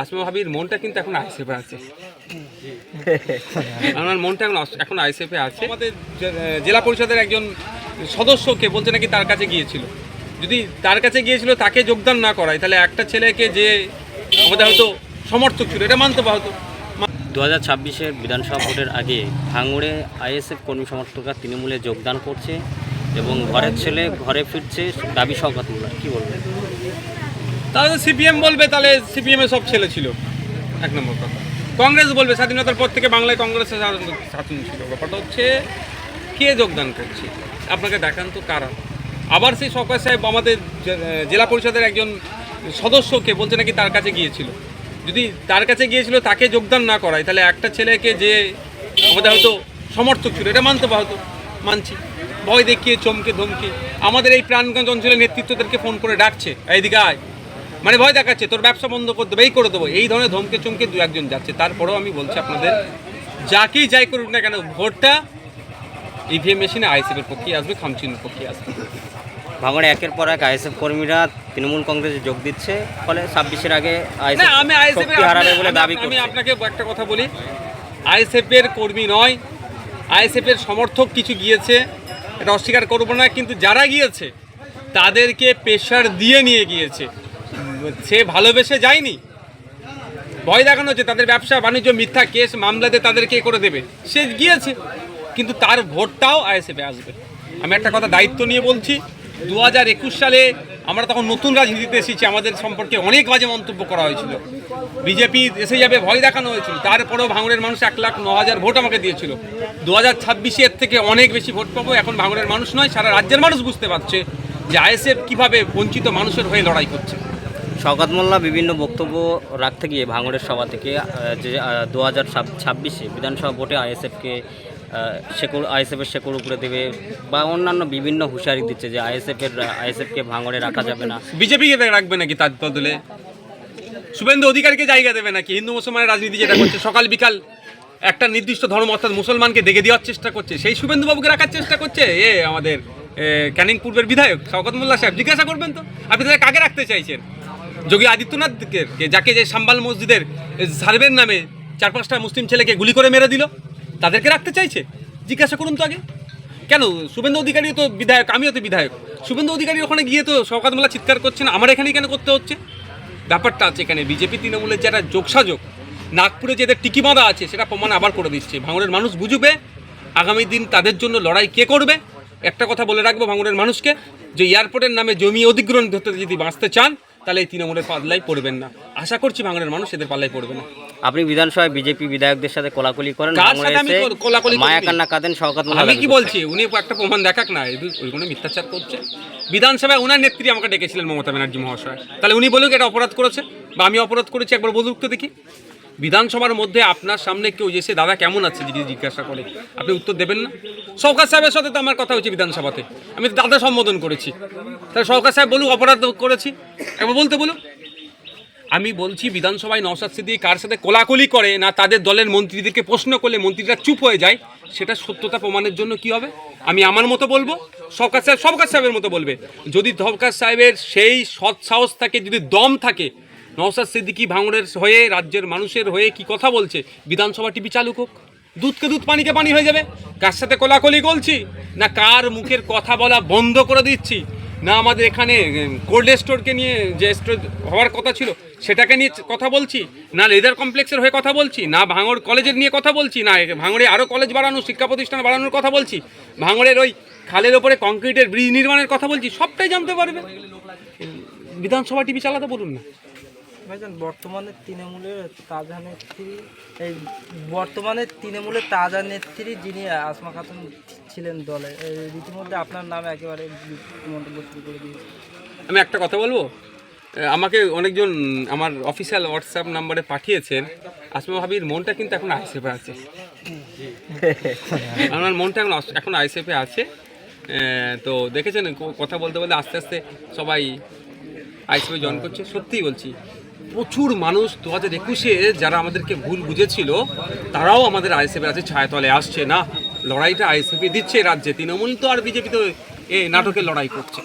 আসমা ভাবির মনটা কিন্তু এখন আইসেফে আছে। আমার মনটা এখন এখন আইসেফে আছে। আমাদের জেলা পরিষদের একজন সদস্যকে বলছে নাকি তার কাছে গিয়েছিল। যদি তার কাছে গিয়েছিল তাকে যোগদান না করায় তাহলে একটা ছেলেকে যে আমাদের হয়তো সমর্থক ছিল এটা মানতে হয়তো। দু হাজার ছাব্বিশের বিধানসভা ভোটের আগে ভাঙড়ে আইএসএফ কর্মী সমর্থকরা তৃণমূলে যোগদান করছে এবং ঘরের ছেলে ঘরে ফিরছে দাবি মোল্লা কী বলবেন? তাহলে সিপিএম বলবে, তাহলে সিপিএম এর সব ছেলে ছিল। এক নম্বর কথা। কংগ্রেস বলবে, স্বাধীনতার পর থেকে বাংলায় কংগ্রেসের শাসন- ছিল। ব্যাপারটা হচ্ছে, কে যোগদান করছে? আপনাকে দেখান তো কারা। আবার সেই সরকার সাহেব আমাদের জেলা পরিষদের একজন সদস্যকে বলছে নাকি তার কাছে গিয়েছিল। যদি তার কাছে গিয়েছিল, তাকে যোগদান না করায়, তাহলে একটা ছেলেকে যে আমাদের হয়তো সমর্থক ছিল, এটা মানতে হয়তো মানছি। ভয় দেখিয়ে, চমকে, ধমকে। আমাদের এই প্রাণগঞ্জ অঞ্চলের নেতৃত্বদেরকে ফোন করে ডাকছে, এইদিকে আয়। মানে ভয় দেখাচ্ছে তোর ব্যবসা বন্ধ করে দেবো এই করে দেবো। এই ধরনের ধমকে চমকে দু একজন যাচ্ছে। তারপরেও আমি বলছি আপনাদের যাকেই যাই করুক না কেন ভোটটা ইভিএম মেশিনে আইসিএফের পক্ষে আসবে খামচিনের পক্ষে আসবে। ভাঙড়ে একের পর এক আইএসএফ কর্মীরা তৃণমূল কংগ্রেসে যোগ দিচ্ছে ফলে ছাব্বিশের আগে আমি হারাবে বলে দাবি আমি আপনাকে একটা কথা বলি। আইএসএফ এর কর্মী নয় আইএসএফ এর সমর্থক কিছু গিয়েছে এটা অস্বীকার করব না কিন্তু যারা গিয়েছে তাদেরকে প্রেশার দিয়ে নিয়ে গিয়েছে। সে ভালোবেসে যায়নি। ভয় দেখানো হচ্ছে, তাদের ব্যবসা, বাণিজ্য, মিথ্যা কেস, মামলাতে তাদেরকে করে দেবে। সে গিয়েছে, কিন্তু তার ভোটটাও আইএসএফে আসবে। আমি একটা কথা দায়িত্ব নিয়ে বলছি দু হাজার একুশ সালে আমরা তখন নতুন রাজনীতিতে এসেছি, আমাদের সম্পর্কে অনেক বাজে মন্তব্য করা হয়েছিল। বিজেপি এসে যাবে, ভয় দেখানো হয়েছিল। তারপরেও ভাঙড়ের মানুষ এক লাখ ন হাজার ভোট আমাকে দিয়েছিল। দু হাজার ছাব্বিশে এর থেকে অনেক বেশি ভোট পাবো, এখন ভাঙড়ের মানুষ নয়, সারা রাজ্যের মানুষ বুঝতে পারছে যে আইএসএফ কীভাবে বঞ্চিত মানুষের হয়ে লড়াই করছে। শওকত মোল্লা বিভিন্ন বক্তব্য রাখতে গিয়ে ভাঙড়ের সভা থেকে যে দু হাজার ছাব্বিশে বিধানসভা ভোটে আইএসএফকে শেকড় আইএসএফের শেকড় উপরে দেবে বা অন্যান্য বিভিন্ন হুঁশিয়ারি দিচ্ছে যে আইএসএফের আইএসএফকে ভাঙড়ে রাখা যাবে না। বিজেপি কে রাখবে নাকি তার বদলে? শুভেন্দু অধিকারীকে জায়গা দেবে নাকি? হিন্দু মুসলমানের রাজনীতি যেটা করছে, সকাল বিকাল একটা নির্দিষ্ট ধর্ম অর্থাৎ মুসলমানকে দেখে দেওয়ার চেষ্টা করছে। সেই শুভেন্দুবাবুকে রাখার চেষ্টা করছে? এ, আমাদের ক্যানিং পূর্বের বিধায়ক শওকত মোল্লা সাহেব, জিজ্ঞাসা করবেন তো? আপনি তাদের কাকে রাখতে চাইছেন? যোগী আদিত্যনাথকে যাকে যে সাম্বাল মসজিদের সার্ভের নামে চার পাঁচটা মুসলিম ছেলেকে গুলি করে মেরে দিল, তাদেরকে রাখতে চাইছে? জিজ্ঞাসা করুন তো আগে। কেন? শুভেন্দু অধিকারী তো বিধায়ক, আমিও তো বিধায়ক। শুভেন্দু অধিকারী ওখানে গিয়ে তো শওকাত মোল্লা চিৎকার করছেন আমার এখানেই কেন করতে হচ্ছে? ব্যাপারটা আছে এখানে বিজেপি, তৃণমূলের যারা যোগসাযোগ নাগপুরে যেদের টিকি বাঁধা আছে, সেটা প্রমাণ আবার করে দিচ্ছে। ভাঙড়ের মানুষ বুঝবে, আগামী দিন তাদের জন্য লড়াই কে করবে? একটা কথা বলে রাখব ভাঙড়ের মানুষকে, যে এয়ারপোর্টের নামে জমি অধিগ্রহণ ধরতে যদি বাঁচতে চান তাহলে এই তৃণমূলের পাল্লাই পড়বেন না। আশা করছি বাংলার মানুষ এদের পাল্লাই পড়বে না। আপনি বিধানসভায় বিজেপি বিধায়কদের সাথে কোলাকুলি করেন মায়া কান্না কাঁদেন শওকত আমি কি বলছি? উনি একটা প্রমাণ দেখাক না ওই ওইগুলো মিথ্যাচার করছে। বিধানসভায় ওনার নেত্রী আমাকে ডেকেছিলেন মমতা ব্যানার্জি মহাশয়। তাহলে উনি বলুক এটা অপরাধ করেছে বা আমি অপরাধ করেছি একবার বলুক তো দেখি। বিধানসভার মধ্যে আপনার সামনে কেউ এসে দাদা কেমন আছে যদি জিজ্ঞাসা করে। আপনি উত্তর দেবেন না? সরকার সাহেবের সাথে তো আমার কথা হচ্ছে বিধানসভাতে। আমি দাদা সম্বোধন করেছি। তাহলে সরকার সাহেব বলুক, অপরাধ করেছি। একবার বলতে বলুক। আমি বলছি, বিধানসভায় নওশাদ সিদ্দিকী কার সাথে কোলাকুলি করে না তাদের দলের মন্ত্রীদেরকে প্রশ্ন করলে মন্ত্রীরা চুপ হয়ে যায়? সেটা সত্যতা প্রমাণের জন্য কি হবে? আমি আমার মতো বলব? সরকার সাহেব সরকার সাহেবের মতো বলবে। যদি সরকার সাহেবের সেই সৎ সাহস থাকে, যদি দম থাকে নওশাদ সিদ্দিকী ভাঙড়ের হয়ে, রাজ্যের মানুষের হয়ে কি কথা বলছে? বিধানসভা টিভি চালু হোক। দুধকে দুধ, পানিকে পানি হয়ে যাবে। কার সাথে কোলাকুলি করছি? না কার মুখের কথা বলা বন্ধ করে দিচ্ছি? না আমাদের এখানে কোল্ড স্টোরকে নিয়ে যে স্টোর হওয়ার কথা ছিল, সেটাকে নিয়ে কথা বলছি? না লেদার কমপ্লেক্সের হয়ে কথা বলছি? না ভাঙড় কলেজের নিয়ে কথা বলছি? না ভাঙড়ে আরও কলেজ বাড়ানো, শিক্ষা প্রতিষ্ঠান বাড়ানোর কথা বলছি? ভাঙড়ের ওই খালের ওপরে কংক্রিটের ব্রিজ নির্মাণের কথা বলছি? সবটাই জানতে পারবে। বিধানসভা টিভি চালাতে বলুন না। ভাইজান বর্তমানে তৃণমূলের তাজা নেত্রী এই বর্তমানে তৃণমূলের তাজা নেত্রী যিনি আসমা খাতুন ছিলেন দলে এই রীতিমধ্যে আপনার নামে একেবারে মন্তব্য শুরু করে দিয়েছে আমি একটা কথা বলব? আমাকে অনেকজন আমার অফিসিয়াল হোয়াটসঅ্যাপ নাম্বারে পাঠিয়েছেন। আসমা ভাবির মনটা কিন্তু এখন আইসেফে আছে। আমার মনটা এখন এখন আইসেফে আছে। তো দেখেছেন কথা বলতে বলতে আস্তে আস্তে সবাই আইসিএফে জয়েন করছে। সত্যিই বলছি প্রচুর মানুষ দু হাজার একুশে যারা আমাদেরকে ভুল বুঝেছিল, তারাও আমাদের আইএসএফের আছে ছায়াতলে আসছে না। লড়াইটা আইএসএফে দিচ্ছে রাজ্যে। তৃণমূল তো আর বিজেপি তো এ নাটকের লড়াই করছে